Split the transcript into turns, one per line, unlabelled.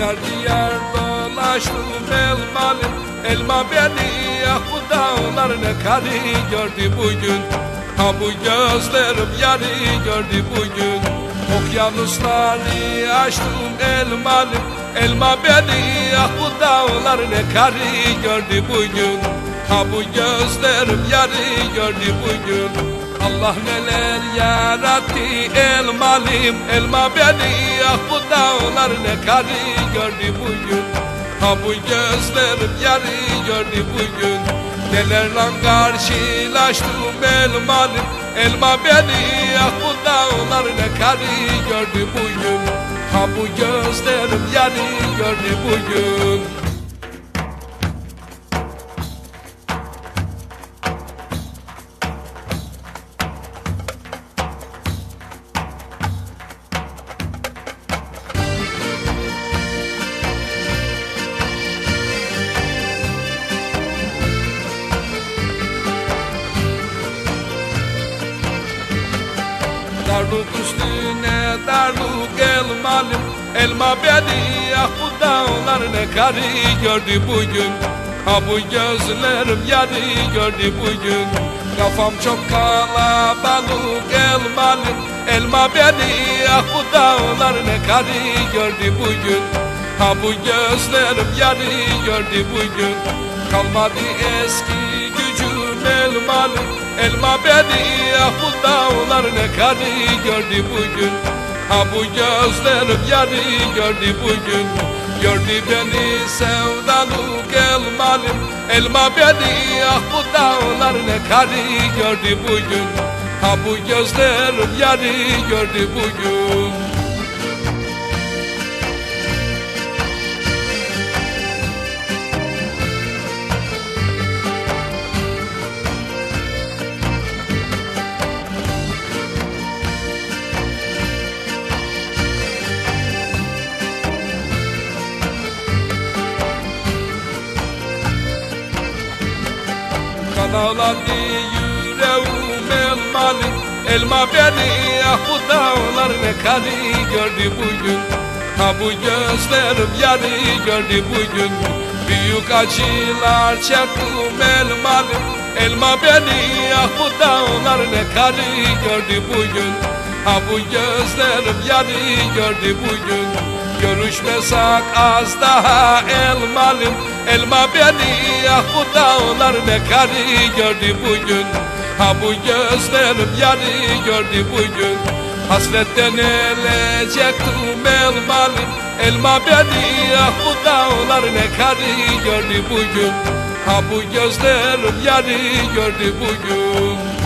Diyar diyar dolaştım elmalı Elma beni ah bu dağlar ne kari gördü bugün. Ha bu gözlerim yarı gördü bugün. Okyanusları aştım elmalı Elma beni ah bu dağlar ne kari gördü bugün. Ha bu gözlerim yarı gördü bugün Allah neler yarattı elmalım Elma beni ah bu dağlar ne kari gördü bugün. Ha bu gözlerim yarı gördü bugün. Nelerle karşılaştım elmalım Elma beni ah bu dağlar ne kari gördü bugün. Ha bu gözlerim yarı gördü bugün Darlık üstüne darlık elmalım Elma beni ah bu dağlar ne kari gördü bugün. Ha bu gözlerim yarı gördü bugün. Kafam çok kalabalık elmalım Elma beni ah bu dağlar ne kari gördü bugün. Ha bu gözlerim yarı gördü bugün. Kalmadı eski elmalım Elma beni ah bu dağlar ne kari gördü bugün. Ha bu gözlerim yarı gördü bugün. Gördü beni sevdalık elmalım Elma beni ah bu dağlar ne kari gördü bugün. Ha bu gözlerim yarı gördü bugün Kanaladı yüreğim elmalı. Elma beni ah dağlar ne kari gördü bugün. Ha bu gözlerim yarı gördü bugün. Büyük acılar çektim elmalı. Elma beni ah dağlar ne kari gördü bugün. Ha bu gözlerim yarı gördü bugün. Görüşmesek az daha elmalım Elma beni ah bu dağlar ne kari gördü bugün. Ha bu gözlerim yarı gördü bugün. Hasretten ölecektim elmalım Elma beni ah bu dağlar ne kari gördü bugün. Ha bu gözlerim yarı gördü bugün